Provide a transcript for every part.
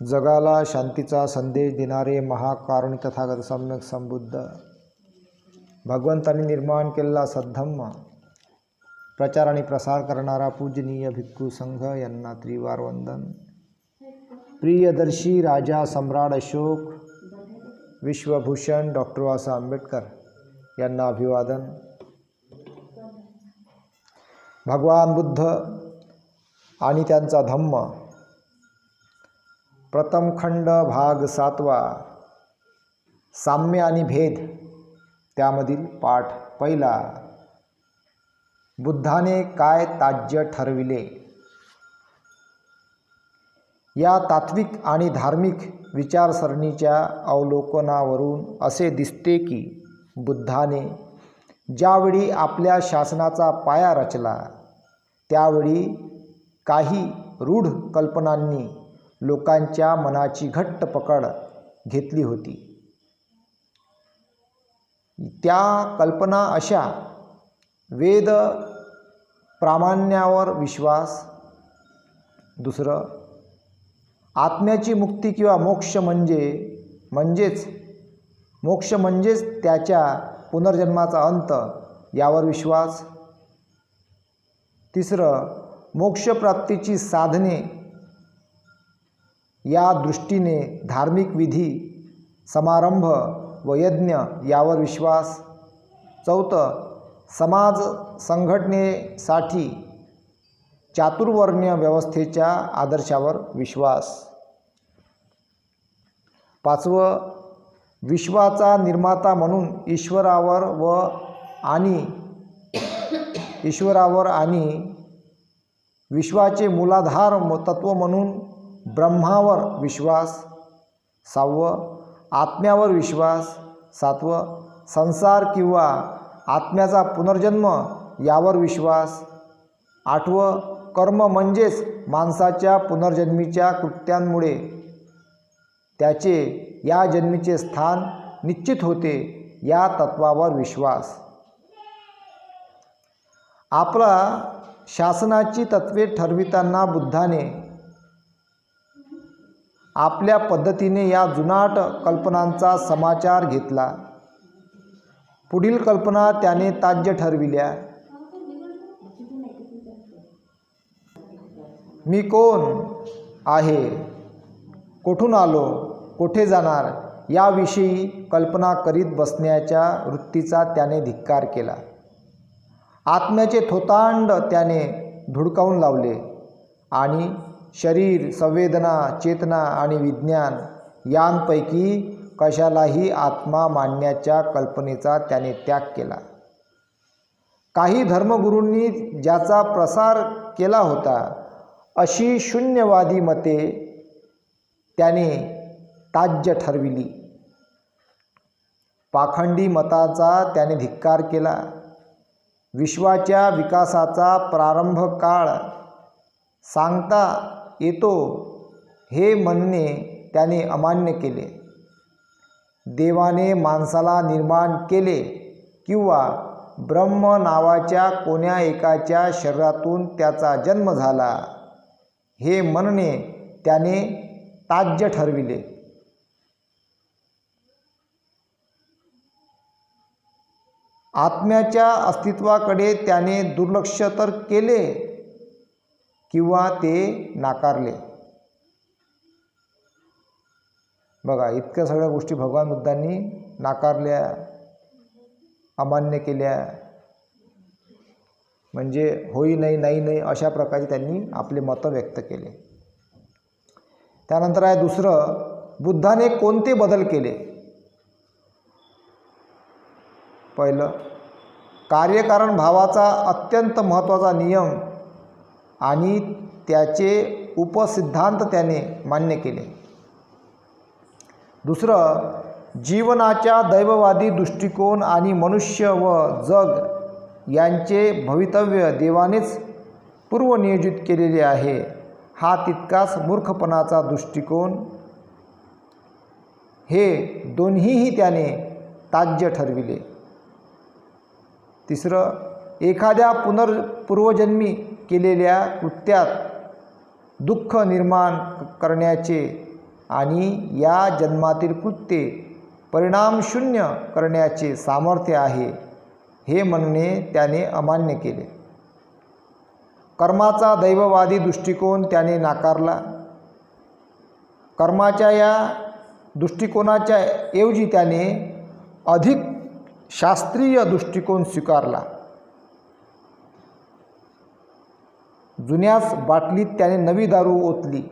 जगाला शांतीचा संदेश देणारे महाकारुणी तथागत सम्यक संबुद्ध भगवंतांनी निर्माण केलेला सद्धम्म प्रचार आणि प्रसार करणारा पूजनीय भिक्खू संघ यांना त्रिवार वंदन. प्रियदर्शी राजा सम्राट अशोक विश्वभूषण डॉक्टर बाबासाहेब आंबेडकर यांना अभिवादन. भगवान बुद्ध आणि त्यांचा धम्म प्रथम खंड भाग सातवा. साम्य आणि भेद त्यामधील पाठ पहिला. बुद्धाने काय ताज्य ठरविले? या तात्विक आणि धार्मिक विचारसरणीच्या अवलोकनावरून असे दिसते की बुद्धाने ज्यावेळी आपल्या शासनाचा पाया रचला त्यावेळी काही रूढ कल्पनांनी लोकांच्या मनाची घट्ट पकड घेतली होती. त्या कल्पना अशा वेद प्रामाण्यावर विश्वास दुसरं आत्म्याची मुक्ती किंवा मोक्ष म्हणजे म्हणजेच मोक्ष म्हणजेच त्याच्या पुनर्जन्माचा अंत यावर विश्वास. तिसरं मोक्षप्राप्तीची साधने या दृष्टीने धार्मिक विधी समारंभ व यज्ञ यावर विश्वास. चौथं समाज संघटनेसाठी चातुर्वर्ण्य व्यवस्थेच्या आदर्शावर विश्वास. पाचवं विश्वाचा निर्माता म्हणून ईश्वरावर व आणि ईश्वरावर आणि विश्वाचे मूलाधार तत्त्व तत्व म्हणून ब्रह्मावर विश्वास सहावं आत्म्यावर विश्वास सातवं संसार किंवा आत्म्याचा पुनर्जन्म यावर विश्वास आठवं कर्म म्हणजेच माणसाच्या पुनर्जन्मीच्या कृत्यांमुळे. त्याचे या जन्मीचे स्थान निश्चित होते या तत्वावर विश्वास. आपला शासनाची तत्वे ठरविताना बुद्धाने आपल्या पद्धतीने या जुनाट कल्पनांचा समाचार घेतला. पुढील कल्पना त्याने ताज्य ठरविल्या. मी कोण आहे? कुठून आलो? कोठे जाणार? याविषयी कल्पना करीत बसण्याच्या वृत्तीचा त्याने धिक्कार केला. आत्म्याचे थोतांड त्याने धुडकावून लावले आणि शरीर संवेदना चेतना आणि विज्ञान यांपैकी कशालाही आत्मा मानण्याच्या कल्पनेचा त्याने त्याग केला. काही धर्मगुरूंनी ज्याचा प्रसार केला होता अशी शून्यवादी मते त्याने ताज्य ठरविली. पाखंडी मताचा त्याने धिक्कार केला. विश्वाच्या विकासाचा प्रारंभ काळ सांगता येतो. हे म्हणणे त्याने अमान्य केले. देवाने माणसाला निर्माण केले किंवा ब्रह्म नावाच्या कोण्या एकाच्या शरीरातून त्याचा जन्म झाला हे म्हणणे त्याने ताज्य ठरविले. आत्म्याच्या अस्तित्वाकडे त्याने दुर्लक्ष तर केले किंवा ते नाकारले. बघा इतक्या सगळ्या गोष्टी भगवान बुद्धांनी नाकारल्या अमान्य केल्या. म्हणजे होई नाही नाही नाही अशा प्रकारे त्यांनी आपले मतं व्यक्त केले. त्यानंतर आहे दुसरं बुद्धाने कोणते बदल केले? पहिलं कार्यकारण भावाचा अत्यंत महत्त्वाचा नियम आणि त्याचे उपसिद्धांत त्याने मान्य केले. दुसरं जीवनाच्या दैववादी दृष्टिकोन आणि मनुष्य व जग यांचे भवितव्य देवानेच पूर्वनियोजित केलेले आहे हा तितकाच मूर्खपणाचा दृष्टिकोन. हे दोन्हीही त्याने ताज्य ठरविले. तिसरं एखाद्या पुनर्पूर्वजन्मी केलेल्या कृत्यात दुःख निर्माण करण्याचे आणि या जन्मातील कृत्ये परिणामशून्य करण्याचे सामर्थ्य आहे हे म्हणणे त्याने अमान्य केले. कर्माचा दैववादी दृष्टिकोन त्याने नाकारला. कर्माच्या या दृष्टिकोनाच्या ऐवजी त्याने अधिक शास्त्रीय दृष्टिकोन स्वीकारला. जुन्याच बाटलीत त्याने नवी दारू ओतली.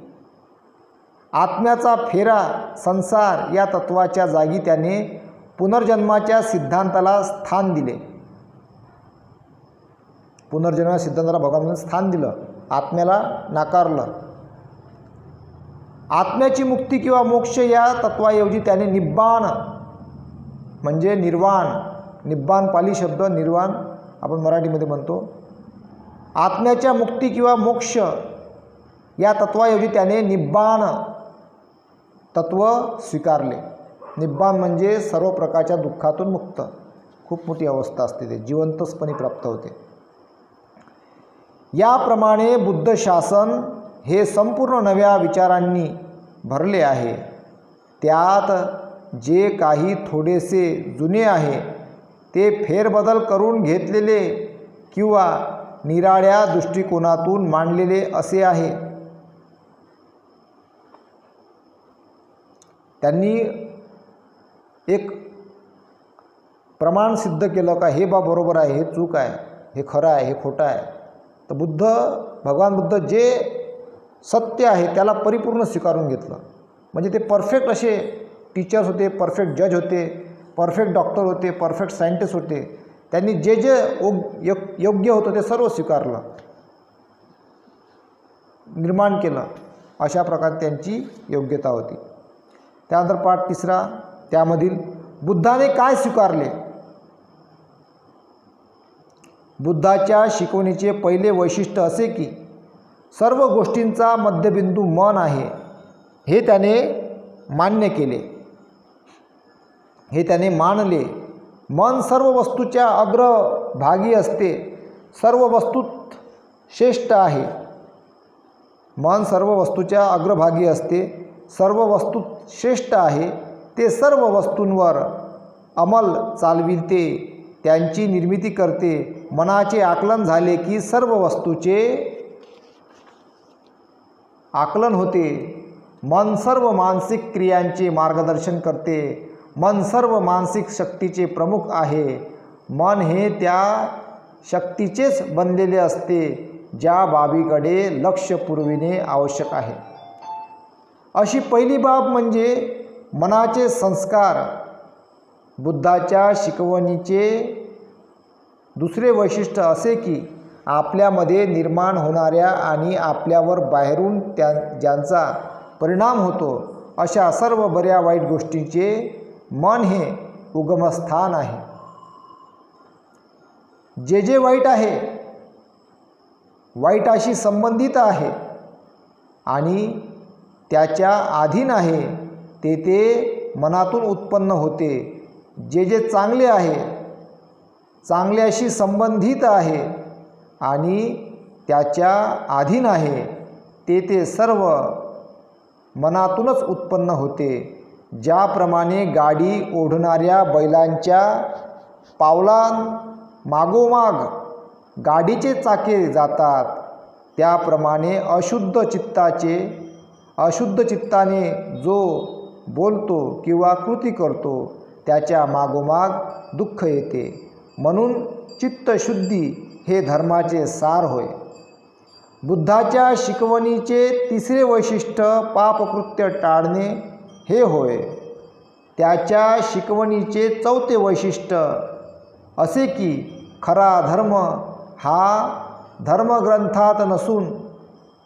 आत्म्याचा फेरा संसार या तत्वाच्या जागी त्याने पुनर्जन्माच्या सिद्धांताला स्थान दिले. पुनर्जन्म सिद्धांताला भगवान स्थान दिलं. आत्म्याला नाकारलं. आत्म्याची मुक्ती किंवा मोक्ष या तत्वाऐवजी त्याने निब्बाण म्हणजे निर्वाण. निब्बाण पाली शब्द निर्वाण आपण मराठीमध्ये म्हणतो. आत्म्याच्या मुक्ती किंवा मोक्ष या तत्वाऐवजी त्याने निब्बाण तत्व स्वीकारले. निब्बाण म्हणजे सर्व प्रकारच्या दुःखातून मुक्त. खूप मोठी अवस्था असते ते. जिवंतचपणे प्राप्त होते. याप्रमाणे बुद्ध शासन हे संपूर्ण नव्या विचारांनी भरले आहे. त्यात जे काही थोडेसे जुने आहे ते फेरबदल करून घेतलेले किंवा निराळ्या दृष्टिकोनातून मांडलेले असे आहे. त्यांनी एक प्रमाण सिद्ध केलं का हे बा बरोबर आहे हे चूक आहे हे खरं आहे हे खोटं आहे. तर बुद्ध भगवान बुद्ध जे सत्य आहे त्याला परिपूर्ण स्वीकारून घेतलं. म्हणजे ते परफेक्ट असे टीचर्स होते परफेक्ट जज होते परफेक्ट डॉक्टर होते परफेक्ट सायंटिस्ट होते त्यांनी जे जे योग योग्य होतं ते सर्व स्वीकारलं. निर्माण केलं. अशा प्रकारे त्यांची योग्यता होती. त्यानंतर पाठ तिसरा त्यामधील बुद्धाने काय स्वीकारले? बुद्धाच्या शिकवणीचे पहिले वैशिष्ट्य असे की सर्व गोष्टींचा मध्यबिंदू मन आहे. हे त्याने मान्य केले. हे त्याने मानले. मन सर्व वस्तूच्या अग्रभागी असते. सर्व वस्तूत श्रेष्ठ आहे. मन सर्व वस्तूच्या अग्रभागी असते. सर्व वस्तूत श्रेष्ठ आहे. ते सर्व वस्तूंवर अंमल चालविते. त्यांची निर्मिती करते. मनाचे आकलन झाले की सर्व वस्तूचे आकलन होते. मन सर्व मानसिक क्रियांचे मार्गदर्शन करते. मन सर्व मानसिक शक्तीचे प्रमुख आहे. मन हे त्या शक्तीचेच बनलेले असते ज्या बाबीकडे लक्ष पुरविणे आवश्यक आहे. अशी पहिली बाब म्हणजे मनाचे संस्कार. बुद्धाच्या शिकवणीचे दुसरे वैशिष्ट्य असे की आपल्यामध्ये निर्माण होणाऱ्या आणि आपल्यावर बाहेरून त्या ज्यांचा परिणाम होतो अशा सर्व बऱ्या वाईट गोष्टींचे मन हे उगमस्थान आहे. जे जे वाईट आहे वाईटाशी संबंधित आहे आणि त्याच्या अधीन आहे ते ते मनातून उत्पन्न होते. जे जे चांगले आहे चांगल्याशी संबंधित आहे आणि त्याच्या अधीन आहे ते ते सर्व मनातूनच उत्पन्न होते. ज्याप्रमाणे गाडी ओढणाऱ्या बैलांच्या पावलां मागोमाग गाडीचे चाके जातात त्याप्रमाणे अशुद्ध चित्ताचे अशुद्ध चित्ताने जो बोलतो किंवा कृती करतो त्याच्या मागोमाग दुःख येते. म्हणून चित्तशुद्धी हे धर्माचे सार होय. बुद्धाच्या शिकवणीचे तिसरे वैशिष्ट्य पापकृत्य टाळणे हे होय. त्याच्या शिकवणीचे चौथे वैशिष्ट्य असे की खरा धर्म हा धर्मग्रंथात नसून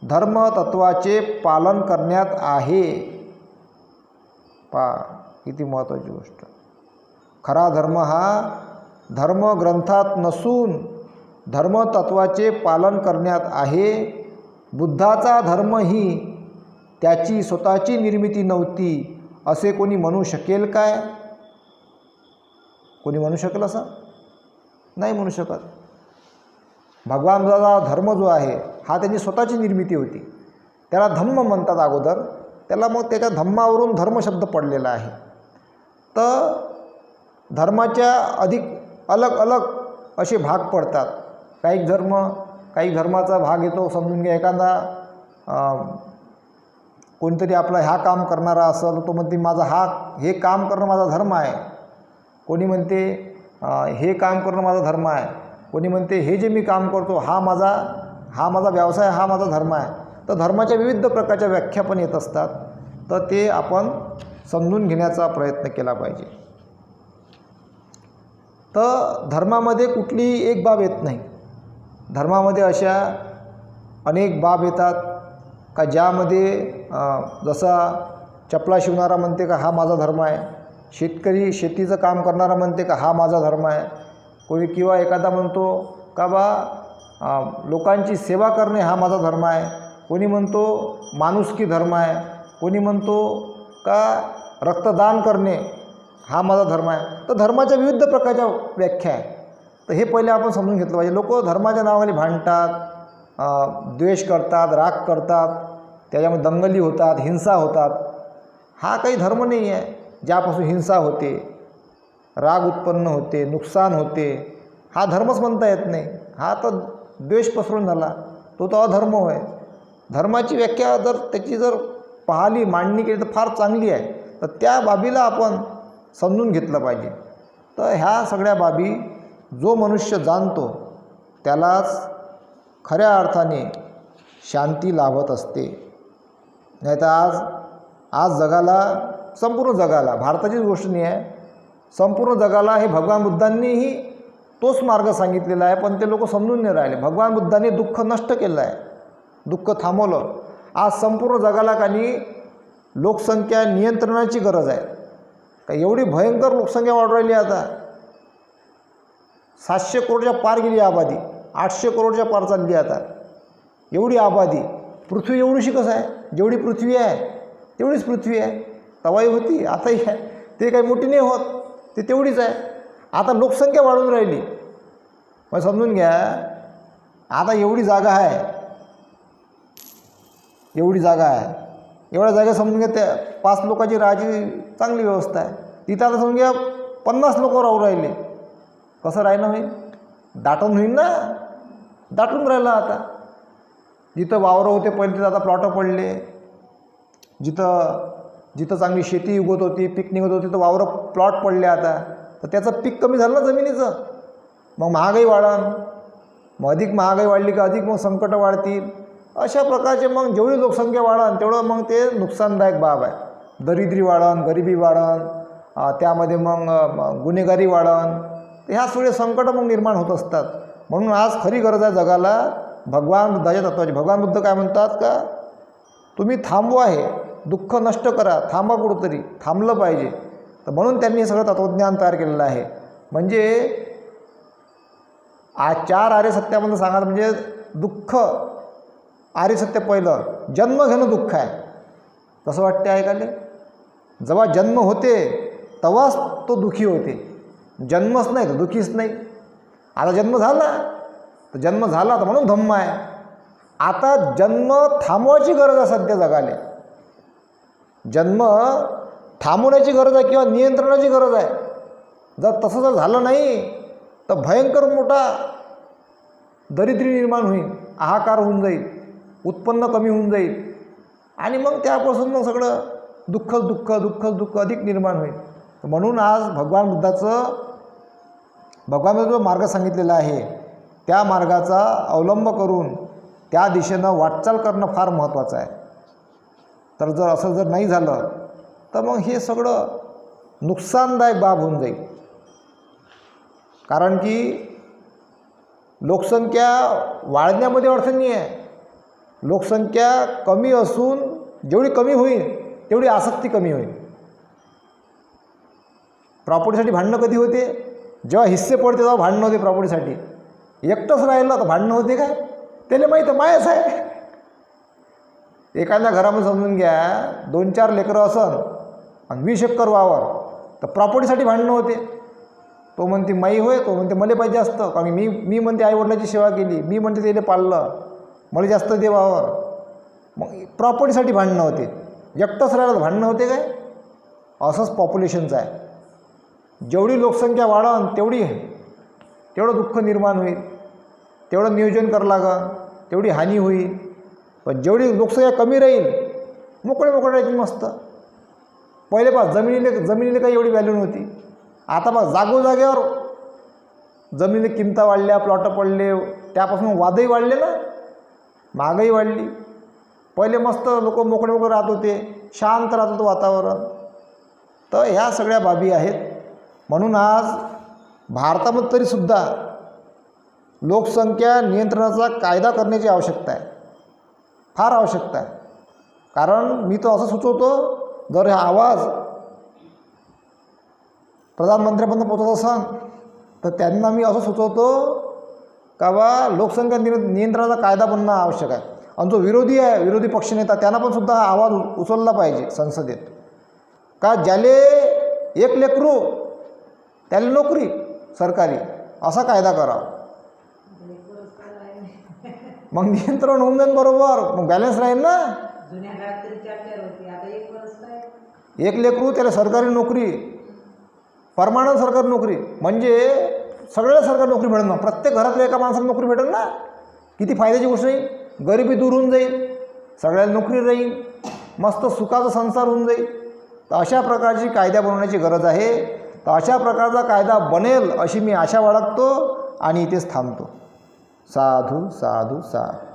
धर्मतत्वाचे पालन करण्यात आहे. पा किती महत्त्वाची गोष्ट. खरा धर्म हा धर्मग्रंथात नसून धर्मतत्वाचे पालन करण्यात आहे. बुद्धाचा धर्म ही त्याची स्वतःची निर्मिती नव्हती असे कोणी म्हणू शकेल काय? कोणी म्हणू शकेल असं? नाही म्हणू शकत. भगवानचा धर्म जो आहे हा त्यांची स्वतःची निर्मिती होती. त्याला धम्म म्हणतात अगोदर. त्याला मग त्याच्या धम्मावरून धर्मशब्द पडलेला आहे. तर धर्माच्या अधिक अलग अलग असे भाग पडतात. काही धर्म काही धर्माचा भाग येतो समजून घ्या एखादा कोणीतरी आपला हा काम करणारा असेल तो म्हणते माझा हा हे काम करणं माझा धर्म आहे. कोणी म्हणते हे काम करणं माझा धर्म आहे. कोणी म्हणते हे जे मी काम करतो हा माझा हा माझा व्यवसाय हा माझा धर्म आहे. तर धर्माच्या विविध प्रकारच्या व्याख्या पण येत असतात. तर ते आपण समजून घेण्याचा प्रयत्न केला पाहिजे. तर धर्मामध्ये कुठलीही एक बाब येत नाही. धर्मामध्ये अशा अनेक बाब येतात का ज्यामध्ये जसा चपला शिवणारा म्हणते का हा माझा धर्म आहे. शेतकरी शेतीचं काम करणारा म्हणते का हा माझा धर्म आहे. कोणी किंवा एखादा म्हणतो का बा लोकांची सेवा करणे हा माझा धर्म आहे. कोणी म्हणतो माणुसकी धर्म आहे. कोणी म्हणतो का रक्तदान करणे हा माझा धर्म आहे. तर धर्माच्या विविध प्रकारच्या व्याख्या आहे. तर हे पहिले आपण समजून घेतलं पाहिजे. लोक धर्माच्या नावाखाली भांडतात द्वेष करतात राग करतात. त्याच्यामध्ये दंगली होतात हिंसा होतात. हा काही धर्म नाही आहे ज्यापासून हिंसा होते राग उत्पन्न होते नुकसान होते हा धर्मच म्हणता येत नाही. हा तर द्वेष पसरून झाला. तो तर अधर्म होय. धर्माची व्याख्या जर त्याची जर पाहिली मांडणी केली तर फार चांगली आहे. तर त्या बाबीला आपण समजून घेतलं पाहिजे. तर ह्या सगळ्या बाबी जो मनुष्य जाणतो त्यालाच खऱ्या अर्थाने शांती लाभत असते. नाही तर आज आज जगाला संपूर्ण जगाला भारताचीच गोष्ट नाही आहे संपूर्ण जगाला हे भगवान बुद्धांनीही तोच मार्ग सांगितलेला आहे पण ते लोक समजून नाही राहिले. भगवान बुद्धांनी दुःख नष्ट केलं आहे. दुःख थांबवलं. आज संपूर्ण जगाला काही लोकसंख्या नियंत्रणाची गरज आहे. का एवढी भयंकर लोकसंख्या वाढू राहिली आता. सातशे करोडच्या पार गेली आबादी. आठशे करोडच्या पार चालली आता. एवढी आबादी. पृथ्वी एवढीशी कसं आहे? जेवढी पृथ्वी आहे तेवढीच पृथ्वी आहे. तवाही होती आताही आहे. ते काही मोठी नाही होत ते तेवढीच आहे. आता लोकसंख्या वाढून राहिली. मग समजून घ्या आता एवढी जागा आहे. एवढी जागा आहे. एवढ्या जागा समजून घ्या त्या पाच लोकांची राहायची चांगली व्यवस्था आहे. तिथं आता समजून घ्या पन्नास लोक राहू राहिले. कसं राहिलं होईल? दाटून होईल ना? दाटून राहिलं आता. जिथं वावरं होते पहिले तिथं आता प्लॉटं पडले. जिथं जिथं चांगली शेती उगवत होती पीक निघत होती तर वावरं प्लॉट पडले आता. तर त्याचं पीक कमी झालं ना जमिनीचं. मग महागाई वाढन. मग अधिक महागाई वाढली का अधिक मग संकटं वाढतील. अशा प्रकारचे मग जेवढी लोकसंख्या वाढन तेवढं मग ते नुकसानदायक बाब आहे. दरिद्री वाढन गरिबी वाढन त्यामध्ये मग गुन्हेगारी वाढन. तर ह्या सगळे संकटं मग निर्माण होत असतात. म्हणून आज खरी गरज आहे जगाला भगवान बुद्धाच्या तत्वाची. भगवान बुद्ध काय म्हणतात का? तुम्ही थांबवा आहे दुःख नष्ट करा थांबा कुठंतरी थांबलं पाहिजे. तर म्हणून त्यांनी हे सगळं तत्त्वज्ञान तयार केलेलं आहे. म्हणजे आ चार आर्य सत्यामधून सांगा म्हणजे दुःख आर्य सत्य पहिलं जन्म घेणं दुःख आहे. कसं वाटते ऐकाले जेव्हा जन्म होते तेव्हाच तो दुःखी होते. जन्मच नाही तर दुःखीच नाही. आता जन्म झाला तर जन्म झाला तर म्हणून धम्म आहे. आता जन्म थांबवायची गरज आहे सध्या जगाले. जन्म थांबवण्याची गरज आहे किंवा नियंत्रणाची गरज आहे. जर तसं जर झालं नाही तर भयंकर मोठा दरिद्री निर्माण होईल आहाकार होऊन जाईल उत्पन्न कमी होऊन जाईल आणि मग त्यापासून मग सगळं दुःखच दुःख दुःखच दुःख अधिक निर्माण होईल. म्हणून आज भगवान बुद्धाचं भगवान जो मार्ग सांगितलेला आहे. त्या मार्गाचा अवलंब करून त्या दिशेनं वाटचाल करणं फार महत्त्वाचं आहे. तर जर असं जर नाही झालं तर मग हे सगळं नुकसानदायक बाब होऊन जाईल. कारण की लोकसंख्या वाढण्यामध्ये अडचणी आहे. लोकसंख्या कमी असून जेवढी कमी होईल तेवढी आसक्ती कमी होईल. प्रॉपर्टीसाठी भांडणं कधी होते? जेव्हा हिस्से पडते तेव्हा भांडणं होते प्रॉपर्टीसाठी. एकटंच राहिलं तर भांडणं होते काय त्याला माहीत आहे मायच आहे. एखाद्या घरामध्ये समजून घ्या दोन चार लेकरं असन आणि वीस एकर वावर तर प्रॉपर्टीसाठी भांडणं होते. तो म्हणते माई होय. तो म्हणते मला पाहिजे असतं. कारण मी मी म्हणते आईवडिलाची सेवा केली. मी म्हणते त्याला पाळलं. मला जास्त दे वावर. मग प्रॉपर्टीसाठी भांडणं होते. एकटंच राहिलं तर भांडणं होते काय? असंच पॉप्युलेशनचं आहे. जेवढी लोकसंख्या वाढन तेवढी तेवढं दुःख निर्माण होईल. तेवढं नियोजन करावं लागं तेवढी हानी होईल. पण जेवढी लोकसंख्या कमी राहील मोकळे मोकळे राहतील मस्त. पहिले पास जमिनीने जमिनीने काही एवढी व्हॅल्यू नव्हती. आता बघ जागोजागेवर जमिनीने किमता वाढल्या प्लॉटं पडले त्यापासून वादही वाढले ना? महागाई वाढली. पहिले मस्त लोक मोकळे मोकळे राहत होते शांत राहत होतं वातावरण. तर ह्या सगळ्या बाबी आहेत. म्हणून आज भारतामध्ये तरीसुद्धा लोकसंख्या नियंत्रणाचा कायदा करण्याची आवश्यकता आहे. फार आवश्यकता आहे. कारण मी तर असं सुचवतो जर हा आवाज प्रधानमंत्र्यापर्यंत पोचत असाल तर त्यांना मी असं सुचवतो का बा लोकसंख्या निर नियंत्रणाचा कायदा बनणं आवश्यक आहे. आणि जो विरोधी आहे विरोधी पक्षनेता त्यांना पण सुद्धा हा आवाज उचलला पाहिजे संसदेत. का ज्याले एक लेकरू त्याला नोकरी सरकारी. असा कायदा करावा मग नियंत्रण होऊन जाईन बरोबर. मग बॅलन्स राहील ना. एक लेकरू त्याला सरकारी नोकरी. परमानंट सरकारी नोकरी. म्हणजे सगळ्या सरकारी नोकरी भेटेल ना. प्रत्येक घरातल्या एका माणसाला नोकरी भेटेल ना. किती फायद्याची गोष्ट आहे गरिबी दूर होऊन जाईल. सगळ्याला नोकरी राहील. मस्त सुखाचा संसार होऊन जाईल. तर अशा प्रकारची कायदा बनवण्याची गरज आहे. तर अशा प्रकारचा कायदा बनेल अशी मी आशा बाळगतो आणि इथेच थांबतो. साधू साधू साधू.